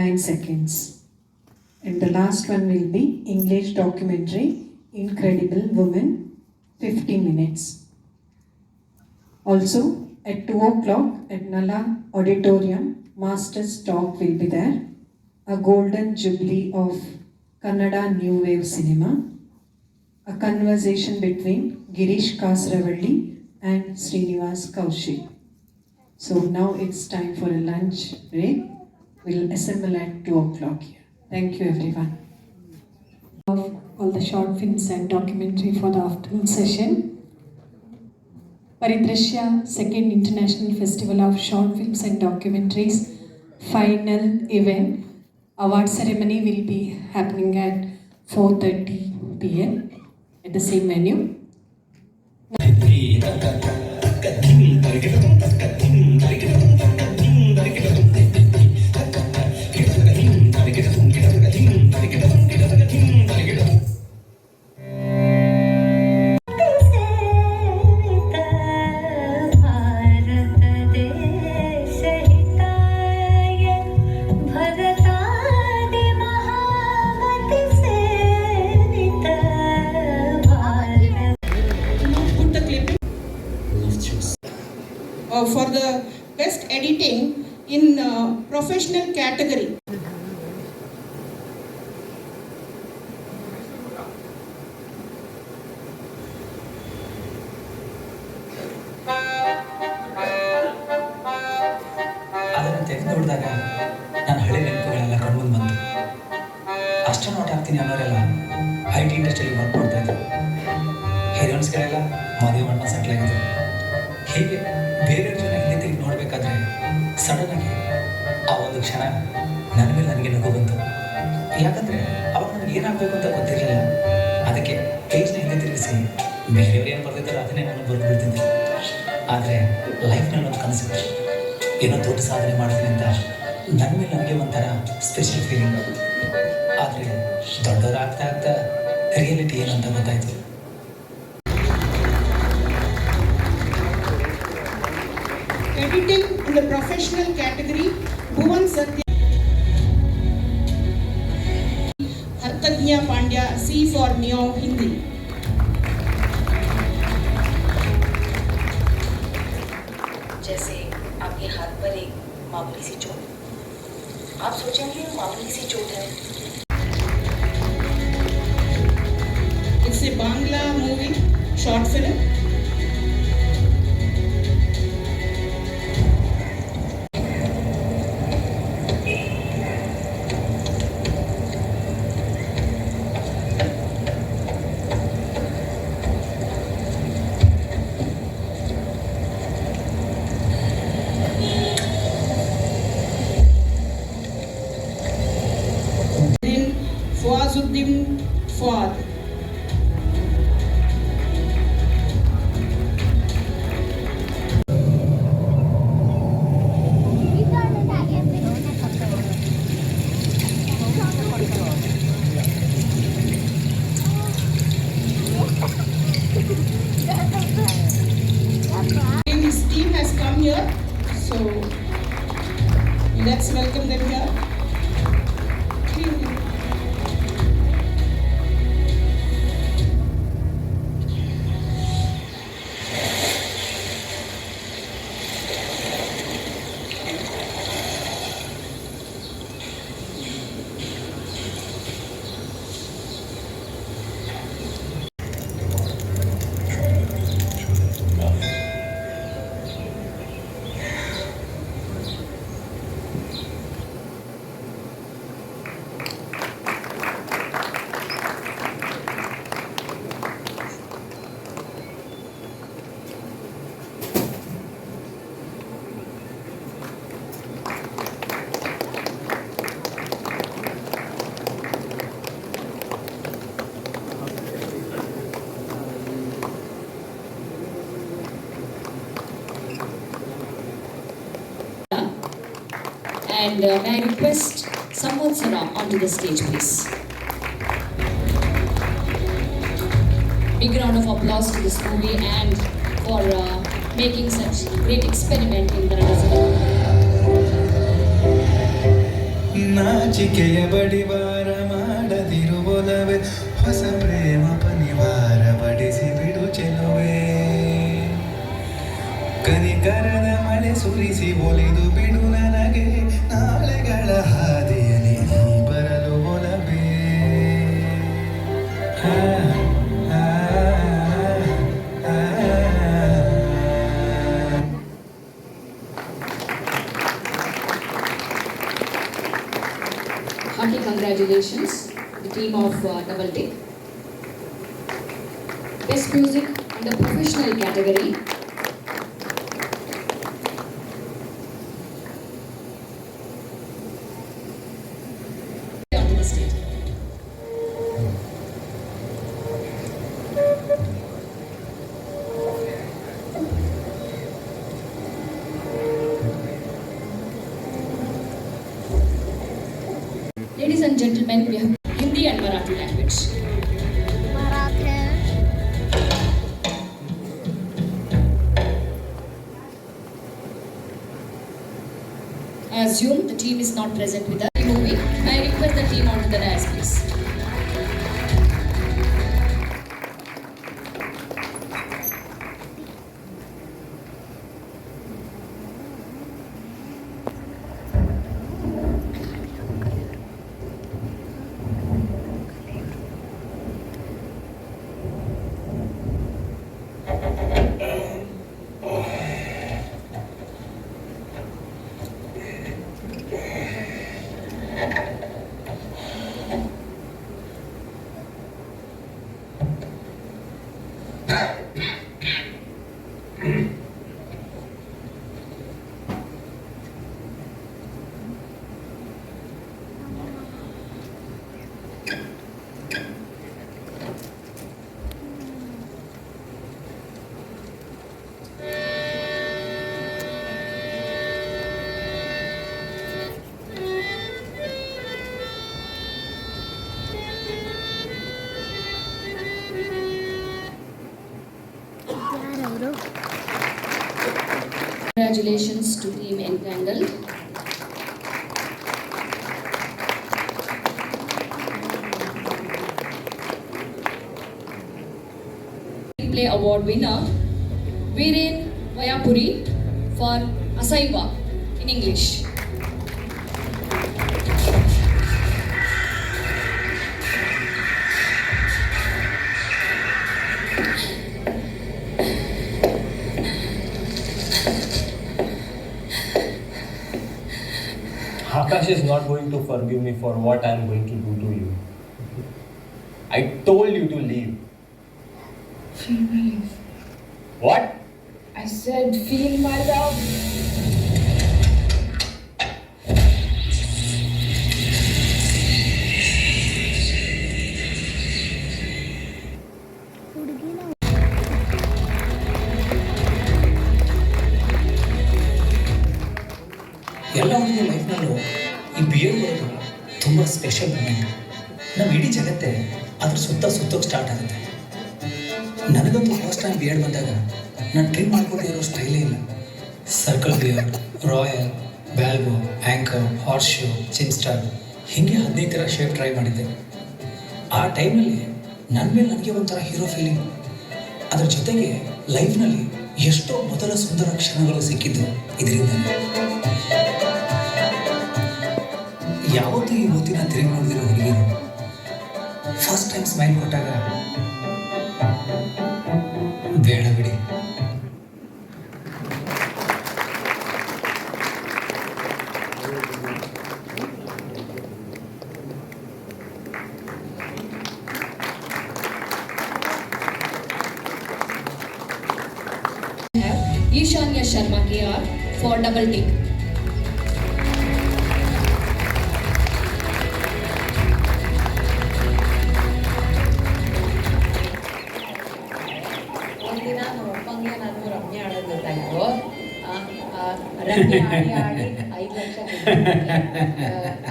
9 seconds. And the last one will be English documentary Incredible Woman 50 minutes. Also at 2 o'clock at Nala Auditorium, Master's talk will be there. A Golden Jubilee of Kannada New Wave Cinema. A conversation between Girish Kasravalli and Srinivas Kaushik. So now it's time for a lunch break will assemble at 2 o'clock here. Thank you, everyone. Of all the short films and documentary for the afternoon session. Paridrashya Second International Festival of Short Films and Documentaries final event award ceremony will be happening at 4:30 p.m. at the same venue. Uh, for the best editing in uh, professional category. ಕನಸಿದ್ದೀನಿ ಬೇರೆಯವ್ರು ಏನು ಬರ್ತಿದ್ದಾರೆ ಅದನ್ನೇ ನಾನು ಬರ್ಬಿಡ್ತಿದ್ದೆ ಆದರೆ ಲೈಫ್ನಲ್ಲಿ ಒಂದು ಕನಸು ಏನೋ ದೊಡ್ಡ ಸಾಧನೆ ಮಾಡ್ತೀನಿ ಅಂತ ನನ್ನ ಮೇಲೆ ನನಗೆ ಒಂಥರ ಸ್ಪೆಷಲ್ ಫೀಲಿಂಗ್ ಆದರೆ ದೊಡ್ಡವರಾಗ್ತಾ ಆಗ್ತಾ ರಿಯಾಲಿಟಿ ಏನು ಅಂತ ಗೊತ್ತಾಯಿತು editing in the professional category Bhuvan Satya ಹರ್ತಜ್ಞ Pandya C ಫಾರ್ ಮಿಯೋ ಹಿಂದಿ ছেলে And uh, may I request Sambal Saram onto the stage, please. Big round of applause to this movie and for uh, making such great experiment in the ನಾಚಿಕೆಯ ಬಡಿವಾರ ಹೊಸ ಕಡೆ ಸುರಿಸಿ ಒಲಿದು ಬಿಡು ನನಗೆ ನಾಳೆಗಳ ಹಾದಿಯಲ್ಲಿ ನೀ ಬರಲು ಒಲವೇ Hearty congratulations, the team of uh, Double Take. Best music in the professional category the team onto the dais, please. Congratulations to Team Entangled. Play Award winner, Viren Vayapuri for Asaiwa in English. Akash is not going to forgive me for what I am going to do to you. I told you to leave. Feel my love. What? I said, feel my love. ಎಲ್ಲ ಒಂದು ಲೈಫ್ನಲ್ಲೂ real ತುಂಬ special moment ನಮ್ಮ ಇಡೀ ಜಗತ್ತೇ ಅದ್ರ ಸುತ್ತ ಸುತ್ತೋಗಿ start ಆಗುತ್ತೆ ನನಗಂತೂ ಫಸ್ಟ್ ಟೈಮ್ ಎಡ್ ಬಂದಾಗ ನಾನು ಟ್ರೈ ಮಾಡ್ಕೊಂಡಿರೋ ಸ್ಟೈಲೇ ಇಲ್ಲ circle beard royal balbo anchor horseshoe chin star ಹೀಗೆ ಹದಿನೈದು ಥರ ಶೇಪ್ ಟ್ರೈ ಮಾಡಿದ್ದೆ ಆ ಟೈಮಲ್ಲಿ ನನ್ನ ಮೇಲೆ ನನಗೆ ಒಂಥರ ಹೀರೋ ಫೀಲಿಂಗ್ ಅದ್ರ ಜೊತೆಗೆ ಲೈಫ್ನಲ್ಲಿ ಎಷ್ಟೋ ಮೊದಲ ಸುಂದರ ಕ್ಷಣಗಳು ಸಿಕ್ಕಿದ್ದು ಇದರಿಂದ ಯಾವತ್ತೂ ಈ ಹೊತ್ತಿನ ತಿರುಗಿ ನೋಡಿದಿರೋ ಹುಡುಗಿಯರು ಫಸ್ಟ್ ಟೈಮ್ ಸ್ಮೈಲ್ ಕೊಟ್ಟಾಗ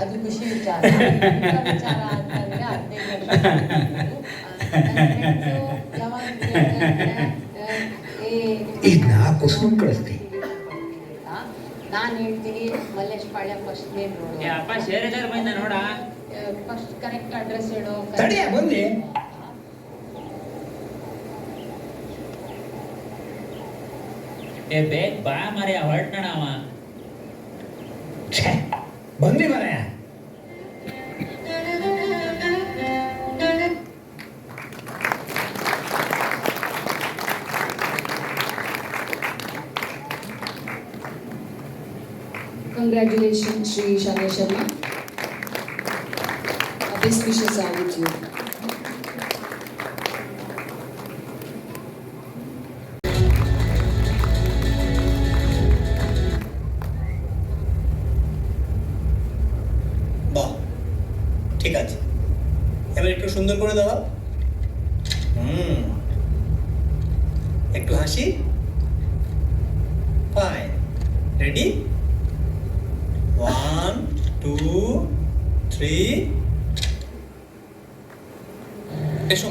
ಅದು ಖುಷಿ ವಿಚಾರ ನಾನು ಹೇಳ್ತೀನಿ ಮಲ್ಲೇಶ್ ಪಾಳ್ಯ ಫಸ್ಟ್ ನೇಮ್ ನೋಡ ಫಸ್ಟ್ ಕರೆಕ್ಟ್ ಅಡ್ರೆಸ್ ಏ ಬೇಗ ಬಾ ಮರೆಯ ಅವ बंदी बनाया Congratulations, Shri Shane Sharma. Best wishes are with you. সুন্দর করে দাও হুম একটু হাসি fine ready one two three এসো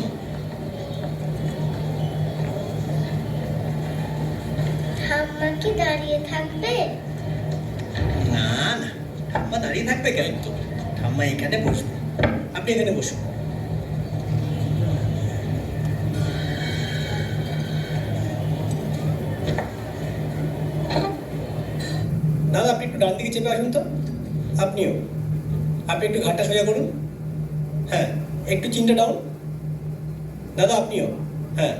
ঠাম্মা কি দাঁড়িয়ে থাকবে না না ঠাম্মা দাঁড়িয়ে থাকবে কেন তো ঠাম্মা এখানে বসবে আপনি এখানে বসুন চেপে আসুন তো আপনিও আপনি একটু ঘাটটা সোজা করুন হ্যাঁ একটু চিন্তা ডাউন দাদা আপনিও হ্যাঁ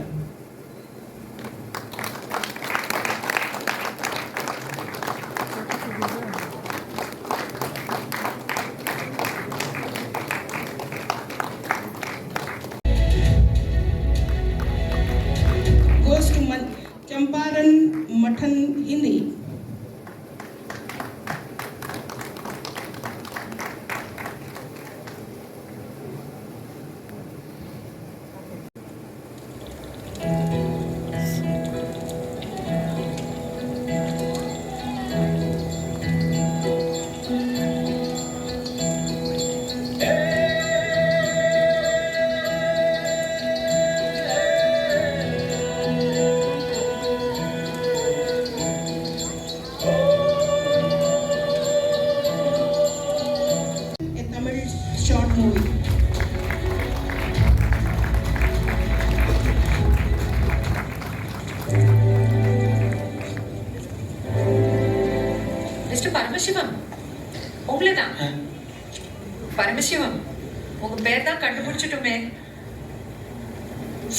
மிஸ்டர் பரமசிவம் உங்களேதான் பரமசிவம் உங்க பேர் கண்டுபிடிச்சிட்டுமே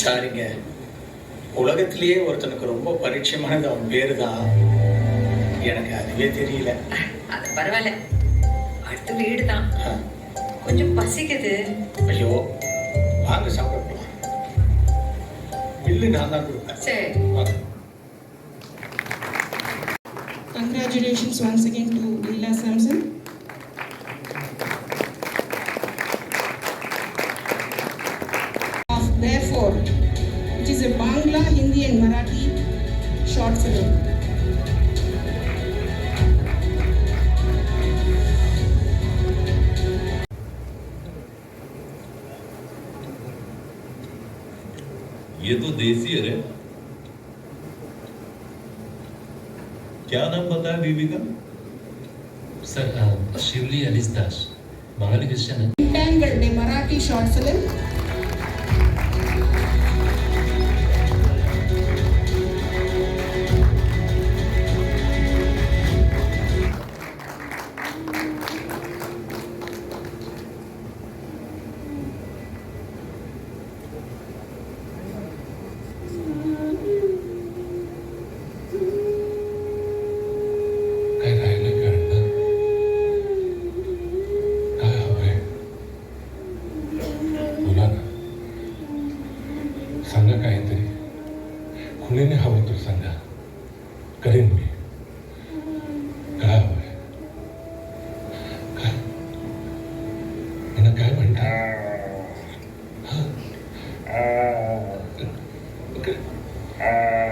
சாரிங்க உலகத்திலேயே ஒருத்தனுக்கு ரொம்ப பரிச்சயமானது அவன் பேரு தான் எனக்கு அதுவே தெரியல அது பரவாயில்ல அடுத்து வீடு தான் கொஞ்சம் பசிக்குது ஐயோ வாங்க சாப்பிடலாம் பில்லு நான் தான் கொடுப்பேன் சரி Congratulations once again to lila Samson. Therefore, it is a Bangla, Hindi and Marathi short film. देसियर है क्या नाम पता है बीबी का सर शिवली अलिस दास बंगाली क्रिश्चियन है मराठी शॉर्ट फिल्म அவர்களுக்கு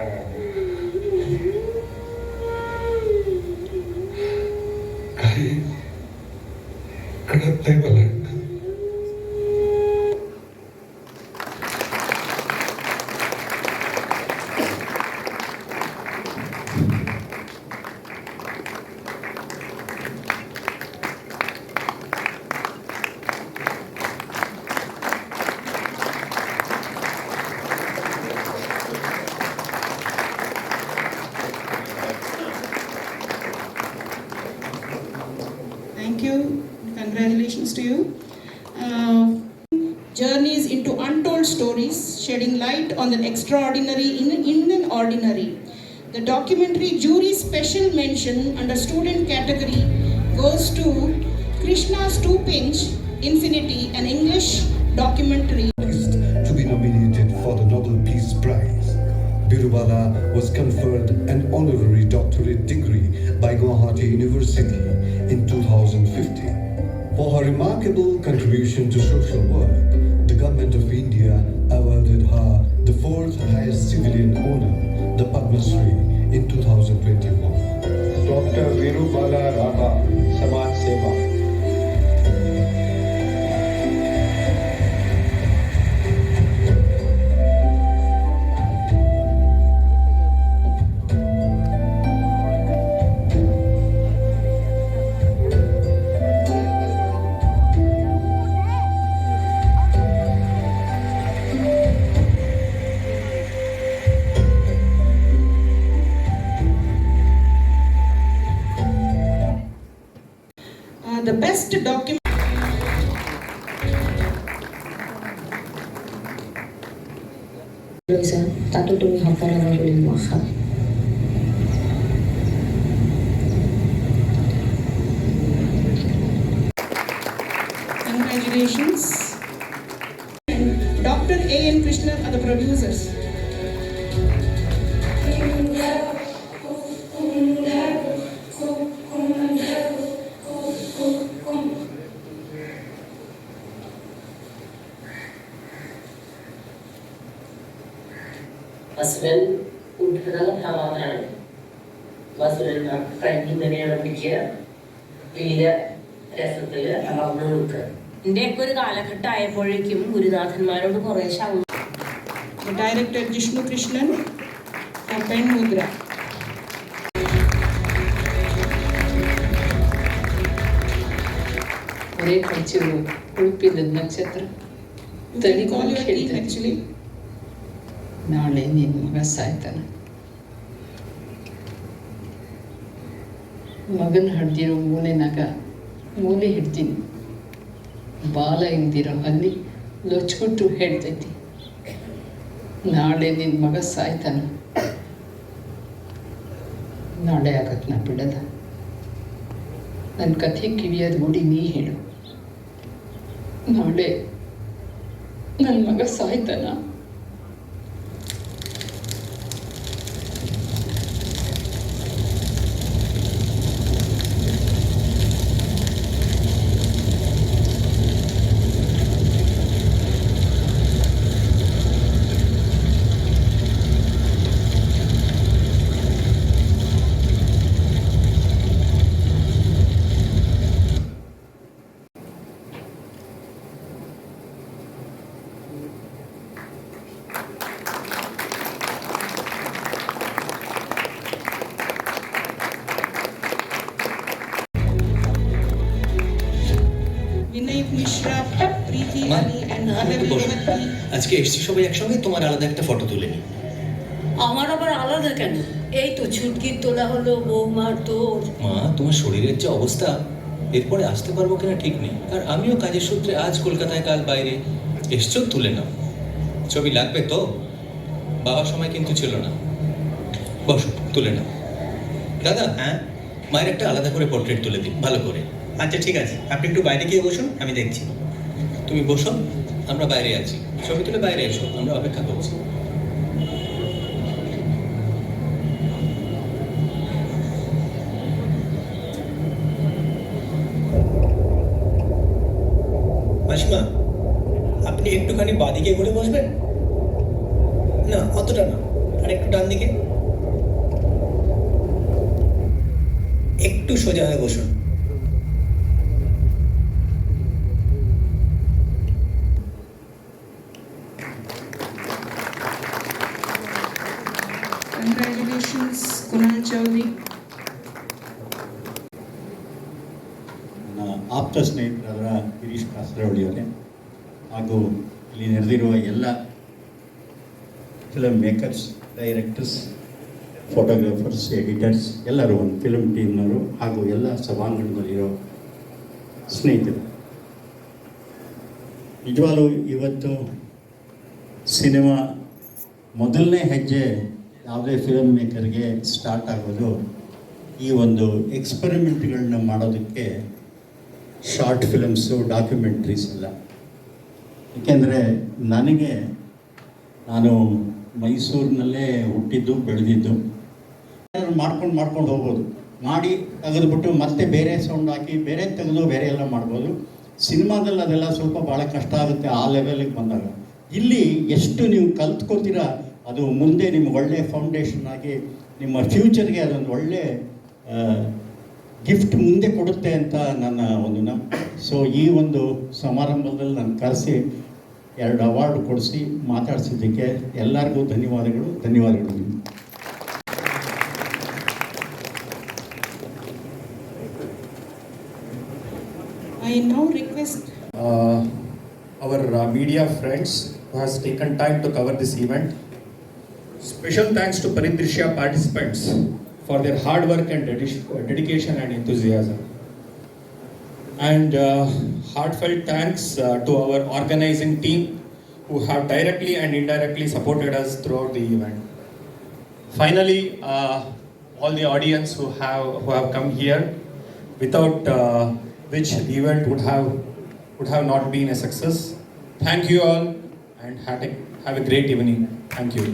journeys into untold stories, shedding light on the extraordinary in, in an ordinary. The documentary jury special mention under student category goes to Krishna's Two Pinch Infinity, an English documentary. To be nominated for the Nobel Peace Prize. Birubala was conferred an honorary doctorate degree by Guwahati University in 2015. For her remarkable contribution to social work, the Government of India awarded her the fourth highest civilian honor, the Padma Shri, in 2021. Dr. Virubala Rama and Krishna are the producers. ಅಲಟಾಯೆಯೊಳಕಂ ಮುರಿದಾದ್ಮಾರೋಡು ಕೊರೇಷಾವು director Vishnukrishnan ಪೆನ್ ಮುದ್ರ ಕರೆತಚು ಕುಲ್ಪಿನ ನಕ್ಷತ್ರ ತಲಿಗೋಲಿಯಾ ಕಿ actually ನಾಳೆ ನಿನ್ ರಸಾಯಿತ ಮಗನ್ ಹರ್ತಿನ ಉಗನೇನಕ ಓಲಿ ಹರ್ತಿನ ಬಾಲ ಎಂದಿರೋ ಅಲ್ಲಿ ಲೊಚ್ಬಿಟ್ಟು ಹೇಳ್ತೈತಿ ನಾಳೆ ನಿನ್ನ ಮಗ ಸಾಯ್ತಾನ ನಾಳೆ ಆಗತ್ ನಾ ಬಿಡದ ನನ್ನ ಕಥೆ ಕಿವಿಯಾದ ಗುಡಿ ನೀ ಹೇಳು ನಾಳೆ ನನ್ನ ಮಗ ಸಾಯ್ತಾನ আজকে এসছি সবাই একসঙ্গে তোমার আলাদা একটা ফটো তুলে নি আমার আবার আলাদা কেন এই তো ছুটকির তোলা হলো বৌমার তোর মা তোমার শরীরের যে অবস্থা এরপরে আসতে পারবো কিনা ঠিক নেই আর আমিও কাজের সূত্রে আজ কলকাতায় কাল বাইরে এসছো তুলে নাও ছবি লাগবে তো বাবার সময় কিন্তু ছিল না বসো তুলে নাও দাদা হ্যাঁ মায়ের একটা আলাদা করে পোর্ট্রেট তুলে দিন ভালো করে আচ্ছা ঠিক আছে আপনি একটু বাইরে গিয়ে বসুন আমি দেখছি তুমি বসো আমরা বাইরে আছি ছবি তুলে বাইরে এসো আমরা অপেক্ষা করছি মাসিমা আপনি একটুখানি বাদিকে ঘুরে বসবেন না অতটা না আর একটু ডান দিকে একটু সোজা হয়ে বসুন ಡೈರೆಕ್ಟರ್ಸ್ ಫೋಟೋಗ್ರಾಫರ್ಸ್ ಎಡಿಟರ್ಸ್ ಎಲ್ಲರೂ ಒಂದು ಫಿಲ್ಮ್ ಟೀಮ್ನವರು ಹಾಗೂ ಎಲ್ಲ ಸಭಾಂಗಣದಲ್ಲಿರೋ ಸ್ನೇಹಿತರು ನಿಜವಾಗ್ಲೂ ಇವತ್ತು ಸಿನಿಮಾ ಮೊದಲನೇ ಹೆಜ್ಜೆ ಯಾವುದೇ ಫಿಲಮ್ ಮೇಕರ್ಗೆ ಸ್ಟಾರ್ಟ್ ಆಗೋದು ಈ ಒಂದು ಎಕ್ಸ್ಪೆರಿಮೆಂಟ್ಗಳನ್ನ ಮಾಡೋದಕ್ಕೆ ಶಾರ್ಟ್ ಫಿಲಮ್ಸು ಡಾಕ್ಯುಮೆಂಟ್ರೀಸ್ ಎಲ್ಲ ಏಕೆಂದರೆ ನನಗೆ ನಾನು ಮೈಸೂರಿನಲ್ಲೇ ಹುಟ್ಟಿದ್ದು ಬೆಳೆದಿದ್ದು ಮಾಡ್ಕೊಂಡು ಮಾಡ್ಕೊಂಡು ಹೋಗ್ಬೋದು ಮಾಡಿ ತೆಗೆದುಬಿಟ್ಟು ಮತ್ತೆ ಬೇರೆ ಸೌಂಡ್ ಹಾಕಿ ಬೇರೆ ತೆಗೆದು ಬೇರೆ ಎಲ್ಲ ಮಾಡ್ಬೋದು ಸಿನಿಮಾದಲ್ಲಿ ಅದೆಲ್ಲ ಸ್ವಲ್ಪ ಭಾಳ ಕಷ್ಟ ಆಗುತ್ತೆ ಆ ಲೆವೆಲಿಗೆ ಬಂದಾಗ ಇಲ್ಲಿ ಎಷ್ಟು ನೀವು ಕಲ್ತ್ಕೋತೀರಾ ಅದು ಮುಂದೆ ನಿಮ್ಗೆ ಒಳ್ಳೆ ಫೌಂಡೇಶನ್ ಆಗಿ ನಿಮ್ಮ ಫ್ಯೂಚರ್ಗೆ ಅದೊಂದು ಒಳ್ಳೆ ಗಿಫ್ಟ್ ಮುಂದೆ ಕೊಡುತ್ತೆ ಅಂತ ನನ್ನ ಒಂದು ನಂಬಿಕೆ ಸೊ ಈ ಒಂದು ಸಮಾರಂಭದಲ್ಲಿ ನಾನು ಕರೆಸಿ ಎರಡು ಅವಾರ್ಡ್ ಕೊಡಿಸಿ ಮಾತಾಡಿಸಿದ್ದಕ್ಕೆ ಎಲ್ಲರಿಗೂ ಧನ್ಯವಾದಗಳು ಧನ್ಯವಾದಗಳು I now request our media friends has taken time to cover this event special thanks to ಪರಿದೃಶ್ಯ participants for their hard work and dedication and enthusiasm and uh, heartfelt thanks uh, to our organizing team who have directly and indirectly supported us throughout the event. Finally, uh, all the audience who have who have come here, without uh, which the event would have would have not been a success. Thank you all, and have a, have a great evening. Thank you.